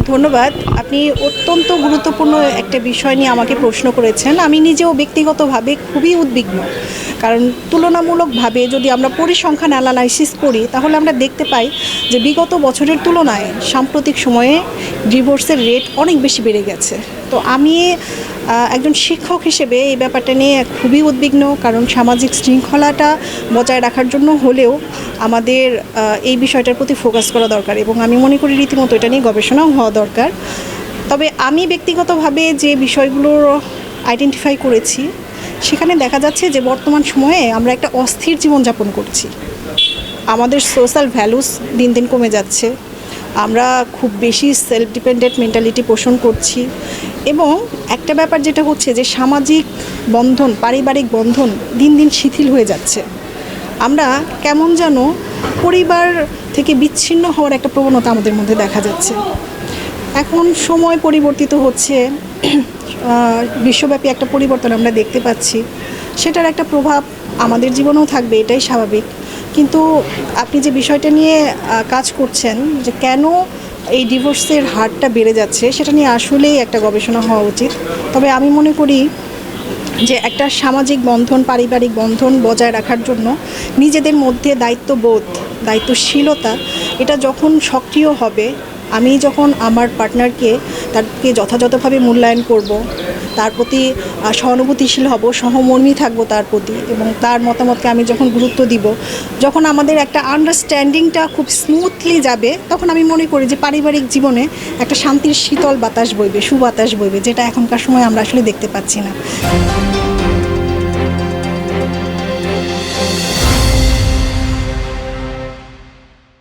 ধন্যবাদ। আপনি অত্যন্ত গুরুত্বপূর্ণ একটা বিষয় নিয়ে আমাকে প্রশ্ন করেছেন। আমি নিজেও ব্যক্তিগতভাবে খুবই উদ্বিগ্ন। কারণ তুলনামূলকভাবে যদি আমরা পরিসংখ্যান অ্যানালাইসিস করি, তাহলে আমরা দেখতে পাই যে বিগত বছরের তুলনায় সাম্প্রতিক সময়ে ডিভোর্সের রেট অনেক বেশি বেড়ে গেছে। তো আমি একজন শিক্ষক হিসেবে এই ব্যাপারটা নিয়ে খুবই উদ্বিগ্ন, কারণ সামাজিক শৃঙ্খলাটা বজায় রাখার জন্য হলেও আমাদের এই বিষয়টার প্রতি ফোকাস করা দরকার এবং আমি মনে করি রীতিমতো এটা নিয়ে গবেষণাও হওয়া দরকার। তবে আমি ব্যক্তিগতভাবে যে বিষয়গুলো আইডেন্টিফাই করেছি, সেখানে দেখা যাচ্ছে যে বর্তমান সময়ে আমরা একটা অস্থির জীবনযাপন করছি। আমাদের সোশ্যাল ভ্যালুস দিন দিন কমে যাচ্ছে। আমরা খুব বেশি সেলফ ডিপেন্ডেন্ট মেন্টালিটি পোষণ করছি এবং একটা ব্যাপার যেটা হচ্ছে যে সামাজিক বন্ধন, পারিবারিক বন্ধন দিন দিন শিথিল হয়ে যাচ্ছে। আমরা কেমন যেন পরিবার থেকে বিচ্ছিন্ন হওয়ার একটা প্রবণতা আমাদের মধ্যে দেখা যাচ্ছে। এখন সময় পরিবর্তিত হচ্ছে বিশ্বব্যাপী একটা পরিবর্তন আমরা দেখতে পাচ্ছি। সেটার একটা প্রভাব আমাদের জীবনেও থাকবে, এটাই স্বাভাবিক। কিন্তু আপনি যে বিষয়টা নিয়ে কাজ করছেন, যে কেন এই ডিভোর্সের হারটা বেড়ে যাচ্ছে, সেটা নিয়ে আসলেই একটা গবেষণা হওয়া উচিত। তবে আমি মনে করি যে একটা সামাজিক বন্ধন, পারিবারিক বন্ধন বজায় রাখার জন্য নিজেদের মধ্যে দায়িত্ববোধ, দায়িত্বশীলতা, এটা যখন সক্রিয় হবে, আমি যখন আমার পার্টনারকে তাকে যথাযথভাবে মূল্যায়ন করব তার প্রতি সহানুভূতিশীল হব, সহমর্মী থাকব তার প্রতি এবং তার মতামতকে আমি যখন গুরুত্ব দিব, যখন আমাদের একটা আন্ডারস্ট্যান্ডিংটা খুব স্মুথলি যাবে, তখন আমি মনে করি যে পারিবারিক জীবনে একটা শান্তির শীতল বাতাস বইবে, সুবাতাস বইবে, যেটা এখনকার সময় আমরা আসলে দেখতে পাচ্ছি না।